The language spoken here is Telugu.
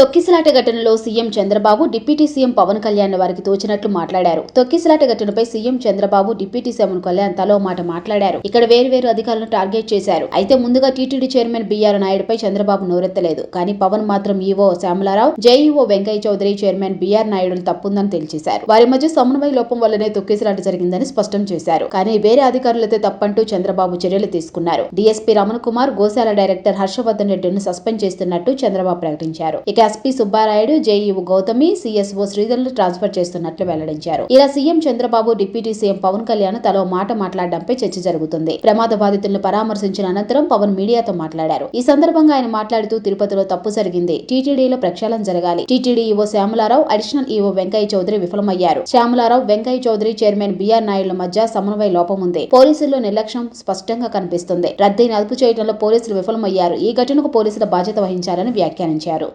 తొక్కిసలాట ఘటనలో CM Chandrababu deputy CM Pawan Kalyan వారికి తోచినట్లు మాట్లాడారు. తొక్కిసలాట ఘటనపై CM Chandrababu deputy CM Kalyan తలో మాట మాట్లాడారు. ఇక్కడ వేర్వేరు అధికారులను టార్గెట్ చేశారు. అయితే ముందుగా టీటీడీ చైర్మన్ బీఆర్ నాయుడుపై చంద్రబాబు నోరెత్తలేదు. కానీ పవన్ మాత్రం EO Syamala Rao JEO Venkayya Chowdary chairman BR Naidu తప్పుందని తేల్చేశారు వారి మధ్య సమన్వయ లోపం వల్లనే తొక్కిసలాట జరిగిందని స్పష్టం చేశారు. కానీ వేరే అధికారులతో తప్పంటూ చంద్రబాబు చర్యలు తీసుకున్నారు. డీఎస్పీ రమణ కుమార్ గోశాల డైరెక్టర్ హర్షవర్ధన్ రెడ్డిని సస్పెండ్ చేస్తున్నట్టు చంద్రబాబు ప్రకటించారు. ఇక SP Subbarayudu JEO Gautami CSO శ్రీధర్లు transfer చేస్తున్నట్లు వెల్లడించారు. ఇలా CM Chandrababu deputy CM Pawan Kalyan తలో మాట మాట్లాడడంపై చర్చ జరుగుతుంది. ప్రమాద బాధితులను పరామర్శించిన అనంతరం పవన్ మీడియాతో మాట్లాడారు. ఈ సందర్భంగా ఆయన మాట్లాడుతూ తిరుపతిలో తప్పు జరిగింది. టీటీడీలో ప్రక్షాళన జరగాలి. TTD EO Syamala Rao additional EO Venkayya Chowdary విఫలమయ్యారు. శ్యామలారావు వెంకయ్య చౌదరి చైర్మన్ బిఆర్ నాయుడుల మధ్య సమన్వయ లోపం ఉంది. పోలీసుల్లో నిర్లక్ష్యం స్పష్టంగా కనిపిస్తుంది. రద్దీని అదుపు చేయడంలో పోలీసులు విఫలమయ్యారు. ఈ ఘటనకు పోలీసుల బాధ్యత వహించాలని వ్యాఖ్యానించారు.